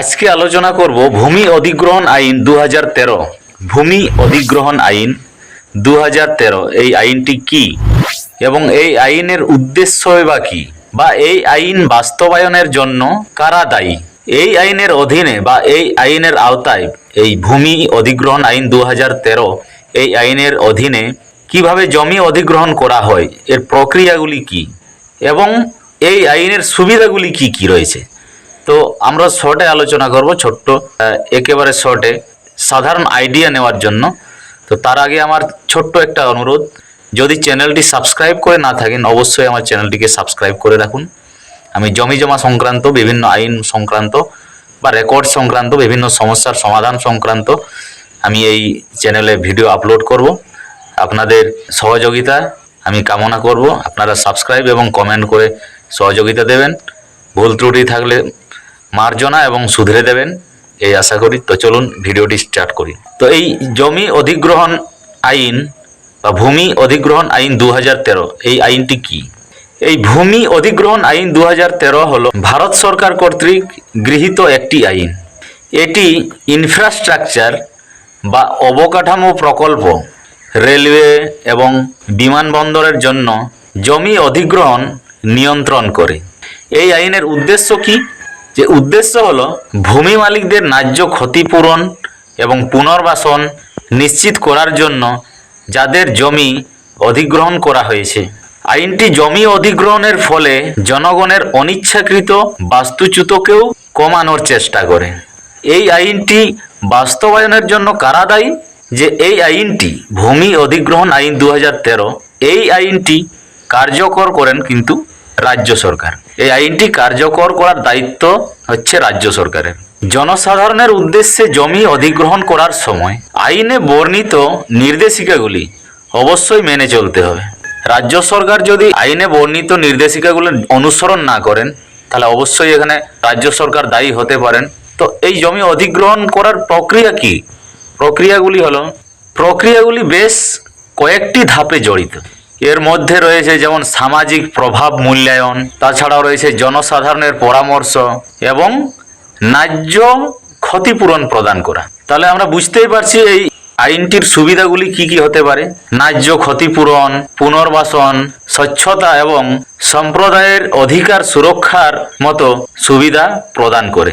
আজকে আলোচনা করব ভূমি অধিগ্রহণ আইন দু হাজার তেরো। ভূমি অধিগ্রহণ আইন দু হাজার তেরো, এই আইনটি কি? এবং এই আইনের উদ্দেশ্য বা কি? বা এই আইন বাস্তবায়নের জন্য কারা দায়ী? এই আইনের অধীনে বা এই আইনের আওতায় এই ভূমি অধিগ্রহণ আইন দু হাজার তেরো, এই আইনের অধীনে কীভাবে জমি অধিগ্রহণ করা হয়, এর প্রক্রিয়াগুলি কি? এবং এই আইনের সুবিধাগুলি কি কি রয়েছে? তো আমরা শর্টে আলোচনা করব, ছোট্ট। একেবারে শর্টে। সাধারণ আইডিয়া নেওয়ার জন্য। তো তার আগে আমার ছোট্ট একটা অনুরোধ। যদি চ্যানেলটি সাবস্ক্রাইব করে না থাকেন, অবশ্যই আমার চ্যানেলটিকে সাবস্ক্রাইব করে রাখুন। আমি জমি জমা সংক্রান্ত, বিভিন্ন আইন সংক্রান্ত বা রেকর্ড সংক্রান্ত, বিভিন্ন সমস্যার সমাধান সংক্রান্ত আমি এই চ্যানেলে ভিডিও আপলোড করব। আপনাদের সহযোগিতা আমি কামনা করব। আপনারা সাবস্ক্রাইব এবং কমেন্ট করে সহযোগিতা দেবেন। ভুল ত্রুটি থাকলে মার্জনা এবং শুধরে দেবেন। এই আশা করি। তো চলুন ভিডিওটি স্টার্ট করি। তো এই জমি অধিগ্রহণ আইন বা ভূমি অধিগ্রহণ আইন দু হাজার তেরো, এই আইনটি কি? এই ভূমি অধিগ্রহণ আইন দু হলো ভারত সরকার কর্তৃক গৃহীত একটি আইন। এটি ইনফ্রাস্ট্রাকচার বা অবকাঠামো প্রকল্প, রেলওয়ে এবং বিমানবন্দরের জন্য জমি অধিগ্রহণ নিয়ন্ত্রণ করে। এই আইনের উদ্দেশ্য কি? যে উদ্দেশ্য হল ভূমি মালিকদের ন্যায্য ক্ষতিপূরণ এবং পুনর্বাসন নিশ্চিত করার জন্য যাদের জমি অধিগ্রহণ করা হয়েছে। আইনটি জমি অধিগ্রহণের ফলে জনগণের অনিচ্ছাকৃত বাস্তুচ্যুতকেও কমানোর চেষ্টা করে। এই আইনটি বাস্তবায়নের জন্য কারা দায়ী? যে এই আইনটি ভূমি অধিগ্রহণ আইন দু হাজার তেরো, এই আইনটি কার্যকর করেন কিন্তু রাজ্য সরকার। এই আইনটি কার্যকর করার দায়িত্ব হচ্ছে রাজ্য সরকারের। জনসাধারণের উদ্দেশ্যে জমি অধিগ্রহণ করার সময় আইনে বর্ণিত নির্দেশিকাগুলি অবশ্যই মেনে চলতে হবে। রাজ্য সরকার যদি আইনে বর্ণিত নির্দেশিকাগুলো অনুসরণ না করেন, তাহলে অবশ্যই এখানে রাজ্য সরকার দায়ী হতে পারেন। তো এই জমি অধিগ্রহণ করার প্রক্রিয়া কি? প্রক্রিয়াগুলি হলো, প্রক্রিয়াগুলি বেশ কয়েকটি ধাপে জড়িত। এর মধ্যে রয়েছে যেমন সামাজিক প্রভাব মূল্যায়ন, তাছাড়াও রয়েছে জনসাধারণের পরামর্শ এবং ন্যায্য ক্ষতিপূরণ প্রদান করা। তাহলে আমরা বুঝতেই পারছি এই আইনটির সুবিধাগুলি কি কি হতে পারে। ন্যায্য ক্ষতিপূরণ, পুনর্বাসন, স্বচ্ছতা এবং সম্প্রদায়ের অধিকার সুরক্ষার মতো সুবিধা প্রদান করে।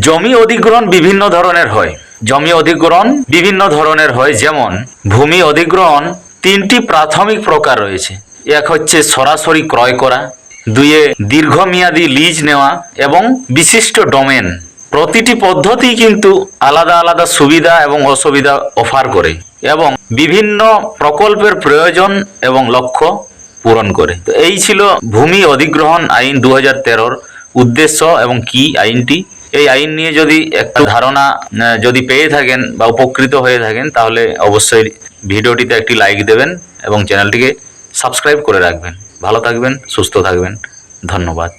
জমি অধিগ্রহণ বিভিন্ন ধরনের হয়। জমি অধিগ্রহণ বিভিন্ন ধরনের হয়, যেমন ভূমি অধিগ্রহণ তিনটি প্রাথমিক প্রকার রয়েছে। এক হচ্ছে সরাসরি ক্রয় করা দুইয়ে দীর্ঘমেয়াদী লিজ নেওয়া এবং বিশিষ্ট ডোমেন। প্রতিটি পদ্ধতি কিন্তু আলাদা আলাদা সুবিধা এবং অসুবিধা অফার করে এবং বিভিন্ন প্রকল্পের প্রয়োজন এবং লক্ষ্য পূরণ করে। তো এই ছিল ভূমি অধিগ্রহণ আইন দু হাজার উদ্দেশ্য এবং কি আইনটি। এই আইন নিয়ে যদি একটা ধারণা যদি পেয়ে থাকেন বা উপকৃত হয়ে থাকেন, তাহলে অবশ্যই ভিডিওটিতে একটি লাইক দেবেন এবং চ্যানেলটিকে সাবস্ক্রাইব করে রাখবেন। ভালো থাকবেন সুস্থ থাকবেন। ধন্যবাদ।